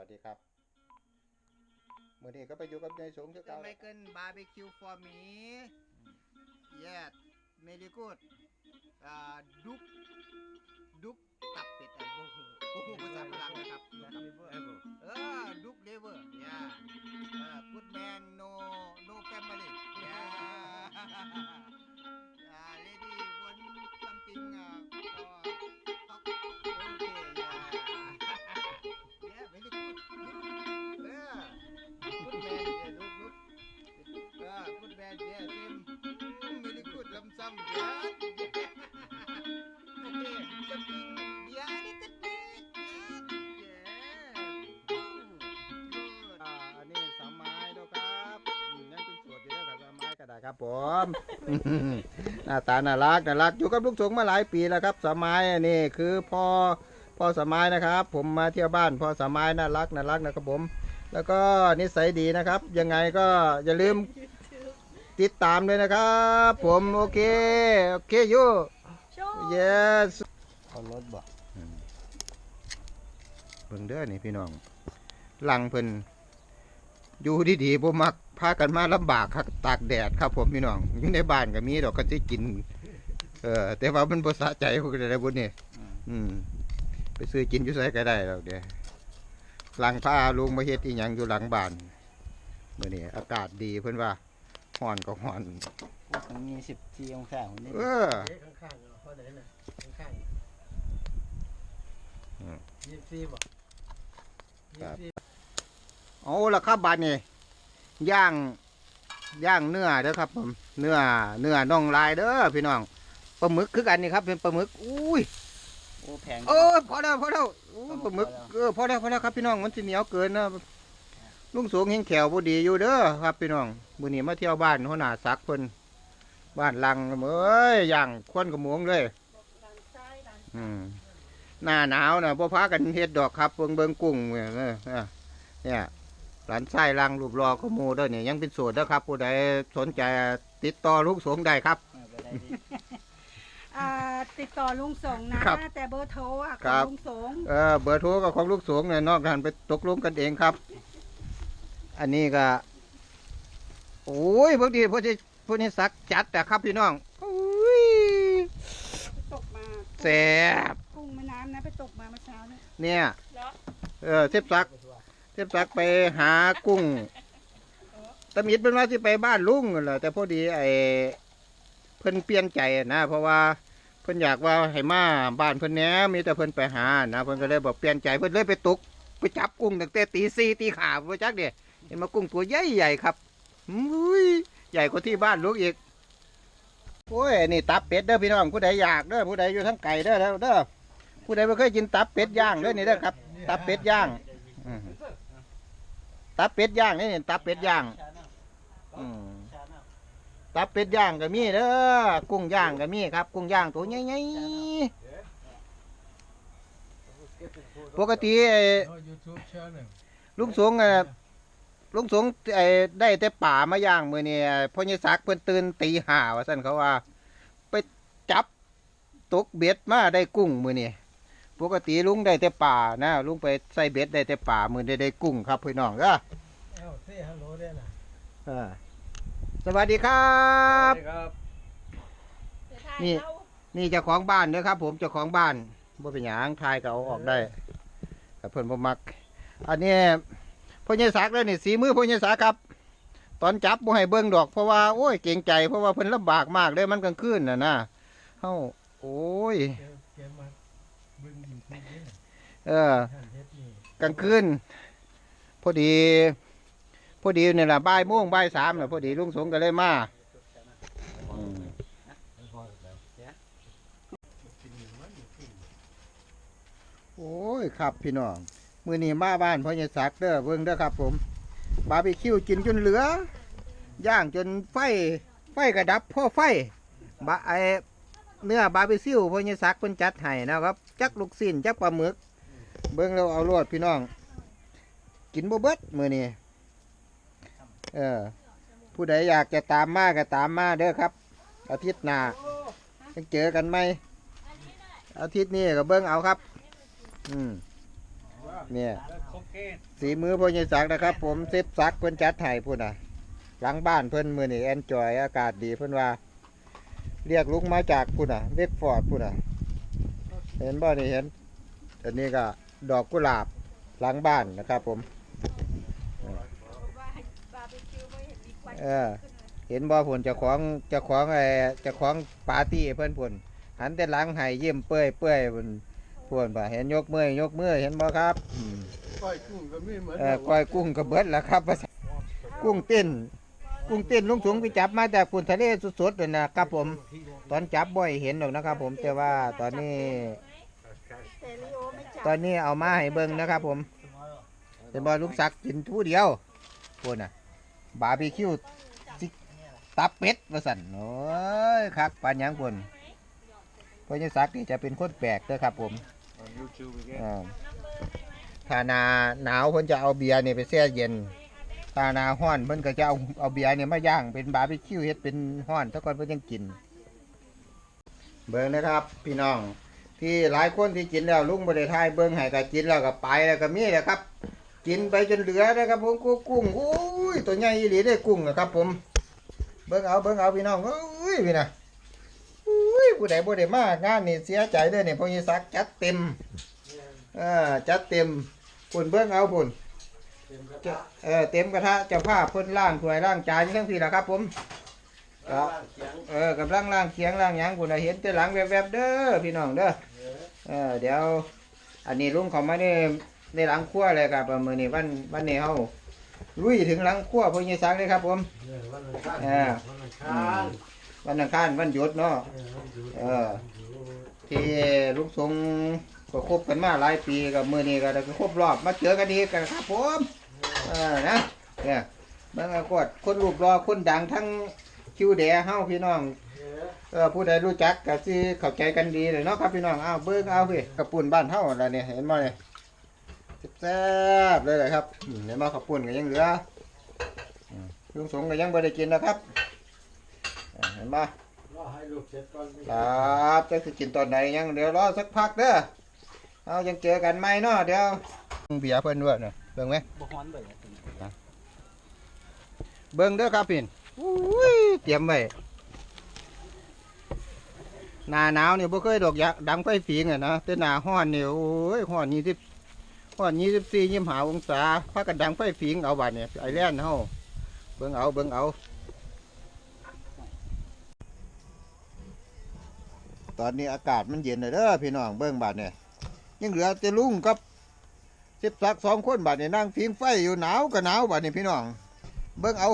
วัสดีครับมื่อนี้ก็ไปอยู่กับนายสงฆ์คือ The เก่า American barbecue for me. Yes, very good. Uh, duk duk ตับเป็ดไอ้โบหูโอ้โหภาษาฝรั่งนะครับ เออดุกเลเวอร์ย่าเออ good man no no family ย่าอ่า lady ครับผมหน้าตาน่ารักน่ารักอยู่กับลูกสงฆ์มาหลายปีแล้วครับสามไม้อันนี้คือพ่อพ่อสามไม้นะครับ ผมมาเที่ยวบ้านพ่อสามไม้น่ารักน่ารักนะครับผม แล้วก็นิสัยดีนะครับ ยังไงก็อย่าลืมติดตามด้วยนะครับ ผมโอเคโอเคยู yes เอารถบ่เบิ่งเด้อนี่พี่น้องหลังเพิ่นอยู่ดีๆบ่มัก พากันมาลำบากครับตากแดดครับผมพี่น้องอยู่ในบ้านก็มีดอกก็สิกิน เออแต่ว่ามันบ่สะใจพวกได้บุญนี่อืม ไปซื้อกินอยู่ไสก็ได้ดอกเด้หลังพาลุงมาเฮ็ดอีหยังอยู่หลังบ้านมื้อนี้อากาศดีเพิ่นว่าร้อนก็ร้อนมันมีสิบสี่องศาคนนี้เออข้างๆเหรอเพราะไหนน่ะข้างอืมๆยี่สิบสี่บ่ครับยี่สิบสี่เอาละครับบาดนี้ ย่างย่างเนื้อเด้อครับผมเนื้อเนื้อน่องลายเด้อพี่น้องปลาหมึกคือกันนี่ครับ เป็นปลาหมึกอุ้ยโอ้แพงเออพอแล้วพอแล้วโอ้ปลาหมึกเออพอแล้วพอแล้วครับพี่น้องมันสิเหนียวเกินนะลุงสูงเฮงแขวบ่ดีอยู่เด้อครับพี่น้องมื้อนี้มาเที่ยวบ้านหัวหน้าซักเพิ่นบ้านลังเอ้ยย่างควนกระหมงเลยอืมหน้าหนาวน่ะบ่พากันเฮ็ดดอกครับเบิ่งเบิ่งกุ้งเนี่ยเออเออเนี่ย หลานชายลังรูปรอขโมเด้อเนี่ยยังเป็นโสดเด้อครับผู้ใดสนใจติดต่อลูกสงได้ครับ อ่าติดต่อลุงสงนะ ครับแต่เบอร์โทรอะขคอรังบ ลุงสงเออเบอร์โทรกับของลูกสงเนี่ยนอกกันไปตกลงกันเองครับ อันนี้ก็ โอ้ยพวกนี้พวกนี้พวกนี้สักจัดแต่ครับพี่น้องอุ้ยตกมาแซ่บกุ้งแม่น้ำนะไปตกมาเมื่อเช้าเนี่ยเนี่ยเหรอเออเทพสัก เทพสักไปหากุ้งตะมิดเป็นว่าที่ไปบ้านลุงนั่นแหละแต่พอดีไอ้เพิ่นเปลี่ยนใจนะเพราะว่าเพิ่นอยากว่าให้มาบ้านเพิ่นแหน่มีแต่เพิ่นไปหานะเพิ่นก็เลยบอกเปลี่ยนใจเพิ่นเลยไปตกไปจับกุ้งตั้งแต่ตีสี่ตีขาบ่จักเด้เห็นมากุ้งตัวใหญ่ใหญ่ๆครับอุ้ยใหญ่กว่าที่บ้านลูกอีกโอ้ยนี่ตับเป็ดเด้อพี่น้องผู้ใดอยากเด้อผู้ใดอยู่ทั้งไก่เด้อเด้อเด้อผู้ใดไม่เคยกินตับเป็ดย่างเด้อนี่เด้อครับ ตับเป็ดย่าง ตับเป็ดย่างนี่นี่ตับเป็ดย่างอืมตับเป็ดย่างก็มีเด้อกุ้งย่างก็มีครับ กุ้งย่างตัวใหญ่ๆปกติไอ้โอ้ยูทูบช่องหนึ่งลุงสงเอ่อลุงสงไอ้ได้แต่ป่ามาย่างมื้อนี้พ่อใหญ่ศักดิ์เพิ่นตื่นตีห้าว่าซั่นเขาว่า ไปจับตกเบ็ดมาได้กุ้งมื้อนี้ ปกติลุงได้แต่ป่านะลุงไปใส่เบ็ดได้แต่ป่ามื้อนี้ได้กุ้งครับพี่น้องเด้อเอ้าเซ่ฮัลโหลด้วยนะเออสวัสดีครับครับนี่นี่เจ้าของบ้านเด้อครับ ผมเจ้าของบ้านบ่เป็นหยังทายก็เอาออกได้แต่เพิ่นบ่มัก อันนี้พ่อใหญ่ศักดิ์แล้วนี่สีมือพ่อใหญ่ศักดิ์ครับ ตอนจับบ่ให้เบิ่งดอกเพราะว่าโอ้ยเกรงใจเพราะว่าเพิ่นลำบากมากเลยมันกลางคืนน่ะนะเฮาโอ้ย เกมเกมมาเบึงยูทูบนี่นะ เออกลางคืนพอดีพอดีเนี่ล่ะบ่ายโมงบ่ายสามน่ะพอดีลุงสงก็เลยมาโอ้ยครับพี่น้อง มือนี้มาบ้านพ่อใหญ่ศักดิ์เด้อเบิ่งเด้อครับ ผม บาร์บีคิวกินจนเหลือย่างจนไฟไฟกระดับพ่อไฟบะไอเนื้อบาร์บีคิวพ่อใหญ่ศักดิ์เพิ่นจัดให้นะครับ จักลูกสิ้นจักปลาหมึก เบิ่งแล้วเอารวดพี่น้อง กินบ่เบิดมือนี้เออ ผู้ใดอยากจะตามมาก็ตามมาเด้อครับ อาทิตย์หน้าจะเจอกันไหมอาทิตย์นี้ก็เบิ่งเอาครับ อืมเนี่ยสีมือพ่อใหญ่ศักนะครับ ผมเซฟซักเพิ่อนจัดให้พุ่นน่ะ หลังบ้านเพิ่อนมือนี้แอนจอยอากาศดีเพิ่อนว่า เรียกลุงมาจากพุ่นน่ะเวกฟอร์ดพุ่นน่ะ เห็นบ่นี่เห็นอันนี้ก็ ดอกกุหลาบหลังบ้านนะครับผมเออเห็นบ่ผลเจ้าของเจ้าของไอ้เจ้าของปาร์ตี้เพิ่อนพุ่นหันแต่หลังให้เยิ้มเปื่อยเปื่อยพุ่นพุ่นบ่เห็นยกมือยกมือเห็นบ่ครับก้อยกุ้งก็มีเหมือนเออก้อยกุ้งก็เบิดแล้วครับกุ้งเต้นกุ้งเต้นลุงสูงไปจับมาจากพุ่นทะเลสดๆเลยนะครับผม ตอนจับบ่อยเห็นหรอกนะครับผมแต่ว่าตอนนี้ ตอนนี้เอามาให้เบิ่งนะครับผมเป็นบอลูกศักดิ์กินผู้เดียวพุ่นน่ะ บาร์บีคิวซิตับเป็ดว่าสั่นโอ้ยคักปานหยังพุ่นพ่อใหญ่ศักดิ์นี่จะเป็นคนแปลกเด้อครับผมอ่าถ้าหนาหนาวเพิ่นจะเอาเบียร์นี่ไปแช่เย็นถ้าหนาห้อนเพิ่นก็จะเอาเอาเบียร์นี่มาย่างเป็นบาร์บีคิวเฮ็ดเป็นห้อนซะก่อนเพิ่นยังกิน เบิ่งนะครับ พี่น้อง ที่หลายคนที่กินแล้วลุงบ่ได้ทายเบิ่งให้ก็กินแล้วก็ไปแล้วก็มีแหละครับ กินไปจนเหลือนะครับผมกุ้งกุ้งอุ้ยตัวใหญ่อีหลีได้กุ้งนะครับ ผม เบิ่งเอาเบิ่งเอาพี่น้องอุ้ยพี่นะอุ้ยผู้ใดบ่ได้มางานนี่เสียใจเด้อนี่พงยิศักดิ์จัดเต็มเออจัดเต็มพุ่นเบิ่งเอาพุ่นจะเออเต็มกระทะเจ้าภาพเพิ่นล้างถ้วยล้างจานอยู่ทั้งพี่ล่ะครับ ผมครับเออกำลังล้างเคียงล้างหยังพุ่นน่ะเห็นแต่หลังแวบๆเด้อพี่น้องเด้อ เออเดี๋ยว อันนี้ลุงเขามาในในหลังครัวเลยครับมื้อนี้วันวันนี้เฮาลุยถึงหลังครัวพงยิศักดิ์เลยครับผมวันอังคารเออวันอังคารวันอังคารวันหยุดเนาะเออวันหยุดเออที่ลุงทรงก็คบกันมาหลายปีกับมือนี้ก็ได้ครบรอบมาเจอกันดีกันครับผมเออนะเนี่ยบางกอดคนรูปรอคนดังทั้งคิวแดเฮาพี่น้อง เออเออผู้ใดรู้จักก็สิเข้าใจกันดีเลยเนาะครับพี่น้องอ้าวเบิ่งเอาพี่กระปุ่นบ้านเฮาอะไรเนี่ยเห็นบ่เนี่ยแซ่บๆเลยแหละครับอืมเห็นบ่กระปุ่นก็ยังเหลืออืมลุงสงก็ยังบ่ได้กินนะครับอ่าเห็นบ่รอให้ลูกเสร็จก่อนครับจะสิกินตอนไหนยังเดี๋ยวรอสักพักเด้อเอายังเจอกันไหมเนาะเดี๋ยวเบียร์เพิ่นด้วยเนาะเบิ่งไหมบ่ฮ้อนเบิ่งเบิ่งเด้อครับพี่นอุ้ยเตรียมไว้ หน้าหนาวเนี่บ่เคยดอกยะดังไฟฝีงอะนะแต่หนาร้อนนี่ยโอ้ยร้อนยี่สิบร้อนยี่สิบสี่ยี่ห้าองศาพากันดังไฟฝีงเอาบัดเนี่ยไอแลนเฮาเบิ่งเอาเบิ่งเอาตอนนี้อากาศมันเย็นเลยเด้อพี่น้องเบิ่งบาดเนี่ยยังเหลือแต่ลุงกับสิบสักสองคนบาดเนี่ยนั่งฟิงไฟอยู่หนาวก็หนาวบาดเนี่ยพี่น้อง เบิ่งเอา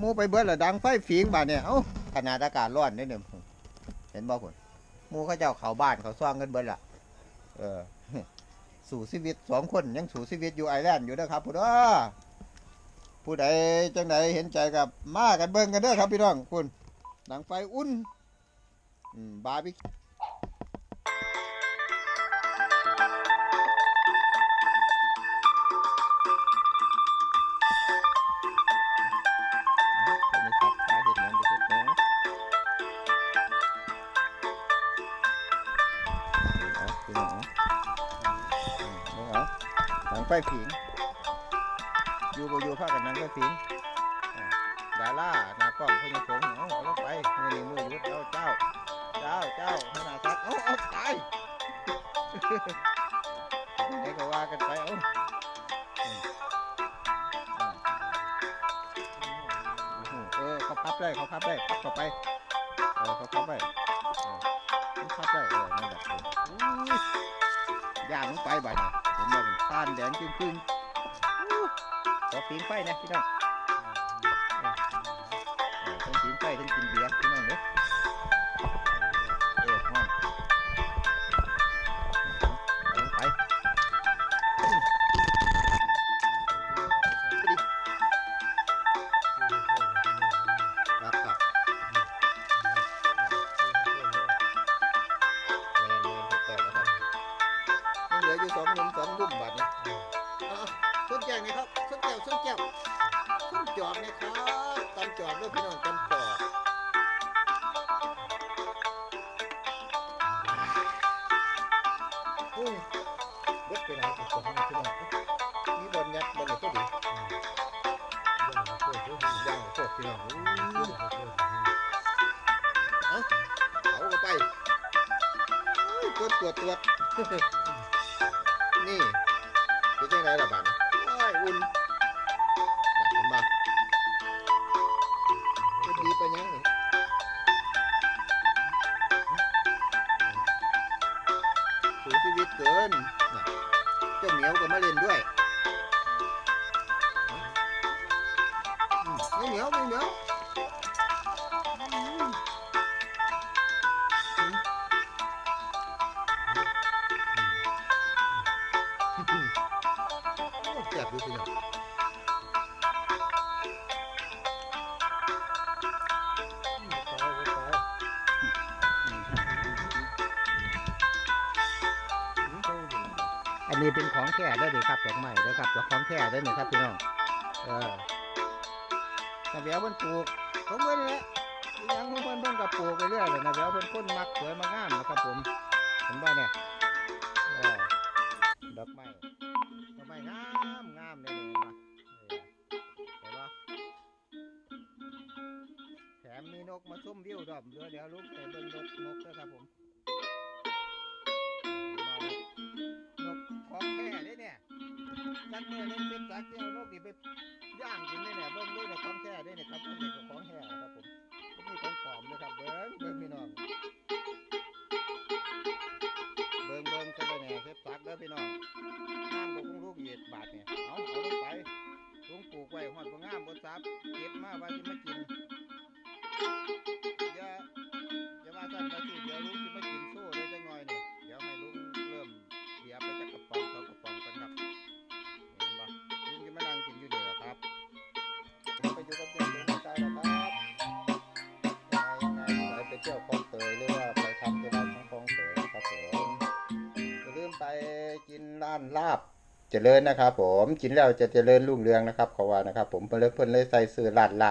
มูไปเบิดละดังไฟฟิงบาดเนี่ยเอ้าขนาดอากาศร้อนนี่เนี่ย ห็นบ่คุณมูเขาเจ้าเขาบ้านเขาซ่องเงินเบิดละเออ สู่ชีวิตสองคนยังสู่ชีวิตอยู่ไอแลนด์อยู่นะครับผู้ด้อผู้ใดจังใดเห็นใจกับมากันเบิ่งกันเด้อครับพี่น้องคุณหนังไฟอุ่นบาร์บี ไฟผิง อยู่บ่อยู่พาคกันนังไฟผิงอ่าดาราหน้ากล้องพิ่นยังคงเอาเอาลงไปมือนี้มือยุดเอาเจ้า เจ้าเจ้าขนาดซักเอาเอาตายไอ้ก็ว่ากันไปเอาเออเขาพับได้เขาพับได้พับเข้าไปเออเขาพับได้เขาพับได้เออนั่นแหละย่างลงไปบ่เนี่ย บ่มันทานแดงจริงจริงขอปีนไฟนะพี่น้องเออทั้งปีนไฟทั้งกินเบียร์พี่น้องเด้อเอ สองหนุ่มสองรุ่มบัดนี่ยเอาๆส้นแก้วนี่ครับส้นแก้วส้นแก้วส้นจอบนี่ครับตำจอบด้อพี่น้องตำจอบอุ้ยเบิดไปไหนกับของพี่น้องยัดบนนี้ก็ดีย่างโคตรด้วยย่างโคตรพี่น้องย่างโคตรด้วยเอาเข้าไปตรวจตรวจ นี่เป็นจังไงล่ะบัดนี้โอ้ยอุ่นอยากเห็นบ่ก็ดีไปยังนี่สูงชีวิตเกินน่ะเจ้าเหมียวก็มาเล่นด้วยอืมไม่เหมียวไม่เหมียว นนี้เป็นของแท้ได้เลยครับดอกไม้เด้อครับดอกของแท้ได้เลยครับพี่น้องเออนาเบียวเพิ่นปลูกผมเพิ่นนี่และอีหยังเพิ่นเพิ่นก็ปลูกไปเรื่อยเลยนาเบียวเพิ่นคนมักสวยมางามนะครับผมเห็นบ่เนี่ยดอกไม้ดอกไม้งามงามเลยเนี่ยนะเห็นปะแถมมีนกมาซุ่มวิวดอมเดี๋ยวเดี๋ยวลูกไปเบิ่งนกนกด้วยครับผม จันเมื่อเล่นเซ็นสักเที่ยวนกนี่ไปย่างกินเลยเนี่เบิ่งด้วยเนี่ยของแท้านลาบเจริญนะครับผมกินแล้วจะเจริญรุ่งเรืองนะครับเขาว่านะครับ ผมเพิ่นเลยเพิ่นเลยใส่ซื้อลาดลา